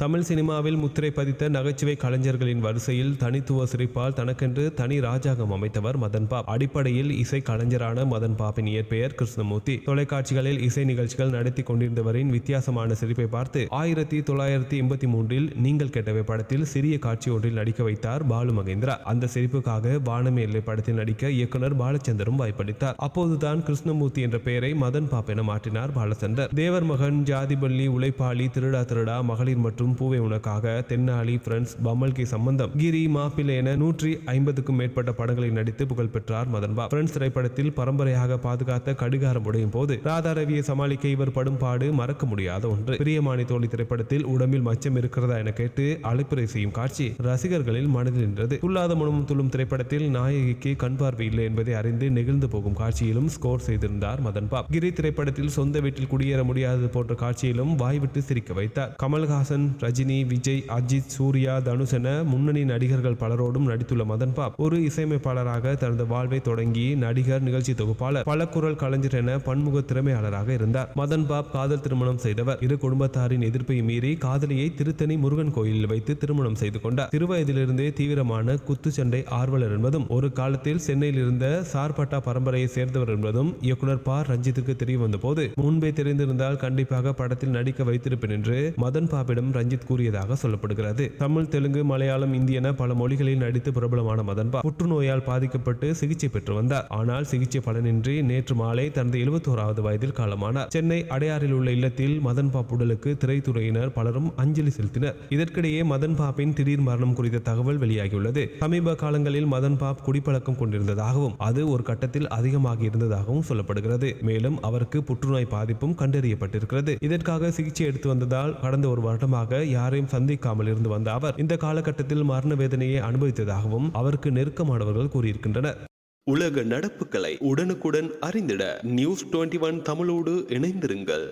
தமிழ் சினிமாவில் முத்திரை பதித்த நகைச்சுவை கலைஞர்களின் வரிசையில் தனித்துவ சிரிப்பால் தனக்கென்று தனி ராஜாங்கம் அமைத்தவர் மதன் பாப். அடிப்படையில் இசை கலைஞரான மதன் பாப்பின் இயற்பெயர் கிருஷ்ணமூர்த்தி. தொலைக்காட்சிகளில் இசை நிகழ்ச்சிகள் நடத்தி கொண்டிருந்தவரின் வித்தியாசமான சிரிப்பை பார்த்து ஆயிரத்தி தொள்ளாயிரத்தி எண்பத்தி மூன்றில் நீங்கள் கேட்டவை படத்தில் சிறிய காட்சி ஒன்றில் நடிக்க வைத்தார் பாலு மகேந்திரா. அந்த சிரிப்புக்காக வானமே எல்லை படத்தில் நடிக்க இயக்குனர் பாலச்சந்தரும் வாய்ப்பளித்தார். அப்போதுதான் கிருஷ்ணமூர்த்தி என்ற பெயரை மதன் பாப் என மாற்றினார் பாலச்சந்தர். தேவர் மகன் ஜாதிபள்ளி உழைப்பாளி திருடா திருடா மகளிர் மற்றும் பூவை உனக்காக தென்னாலி ஃப்ரெண்ட்ஸ் பம்மல்கி சம்பந்தம். கிரி மாப்பிள்ளை என நூற்றி ஐம்பதுக்கும் மேற்பட்ட படங்களில் நடித்து புகழ் பெற்றார் மதன்பா ஃப்ரெண்ட்ஸ் திரைப்படத்தில் பரம்பரையாக பாதுகாத்த கடிகாரம் உடையும் போது ராதா ரவியை சமாளிக்க இவர் படும் பாடு மறக்க முடியாத ஒன்று. பிரியமானி தோழி திரைப்படத்தில் உடம்பில் மச்சம் இருக்கிறதா என கேட்டு அழைப்புரை செய்யும் காட்சி ரசிகர்களில் மனதில் நின்றது. துள்ளாத மனமும் துள்ளும் திரைப்படத்தில் நாயகிக்கு கண் பார்வை இல்லை என்பதை அறிந்து நெகிழ்ந்து போகும் காட்சியிலும் ஸ்கோர் செய்திருந்தார் மதன் கிரி திரைப்படத்தில் சொந்த வீட்டில் குடியேற முடியாதது போன்ற காட்சியிலும் வாய்விட்டு சிரிக்க வைத்தார். கமல்ஹாசன் ரஜினி விஜய் அஜித் சூர்யா தனுஷ் என முன்னணி நடிகர்கள் பலரோடும் நடித்துள்ள மதன் பாப் ஒரு இசையமைப்பாளராக தனது வாழ்வை தொடங்கி நடிகர் நிகழ்ச்சி தொகுப்பாளர் பல குரல் கலைஞர் என பன்முக திறமையாளராக இருந்தார். மதன் பாப் காதல் திருமணம் செய்தவர். இரு குடும்பத்தாரின் எதிர்ப்பை மீறி காதலியை திருத்தணி முருகன் கோயிலில் வைத்து திருமணம் செய்து கொண்டார். சிறுவயதிலிருந்தே தீவிரமான குத்துச்சண்டை ஆர்வலர் என்பதும் ஒரு காலத்தில் சென்னையில் இருந்த சார்பட்டா பரம்பரையை சேர்ந்தவர் என்பதும் இயக்குனர் பார் ரஞ்சித்துக்கு தெரிய வந்த போது முன்பே தெரிந்திருந்தால் கண்டிப்பாக படத்தில் நடிக்க வைத்திருப்பேன் என்று மதன் பாப்பிடம் ரஞ்சித் கூறியதாக சொல்லப்படுகிறது. தமிழ் தெலுங்கு மலையாளம் இந்தியன பல மொழிகளில் நடித்து பிரபலமான மதன் பாப் புற்றுநோயால் பாதிக்கப்பட்டு சிகிச்சை பெற்று வந்தார். ஆனால் சிகிச்சை பலனின்றி நேற்று மாலை தனது எழுபத்தோராவது வயதில் காலமானார். சென்னை அடையாறில் உள்ள இல்லத்தில் மதன் பாப் உடலுக்கு திரைத்துறையினர் பலரும் அஞ்சலி செலுத்தினர். இதற்கிடையே மதன் பாப்பின் திடீர் மரணம் குறித்த தகவல் வெளியாகியுள்ளது. சமீப காலங்களில் மதன் பாப் குடிப்பழக்கம் கொண்டிருந்ததாகவும் அது ஒரு கட்டத்தில் அதிகமாக இருந்ததாகவும் சொல்லப்படுகிறது. மேலும் அவருக்கு புற்றுநோய் பாதிப்பும் கண்டறியப்பட்டிருக்கிறது. இதற்காக சிகிச்சை எடுத்து வந்ததால் கடந்த ஒரு வருடமாக யாரையும் சந்திக்காமல் இருந்து வந்த அவர் இந்த காலகட்டத்தில் மரண வேதனையை அனுபவித்ததாகவும் அவருக்கு நெருக்கமானவர்கள் கூறியிருக்கின்றனர். உலக நடப்புகளை உடனுக்குடன் அறிந்திட நியூஸ் டுவெண்ட்டி ஒன் தமிழோடு இணைந்திருங்கள்.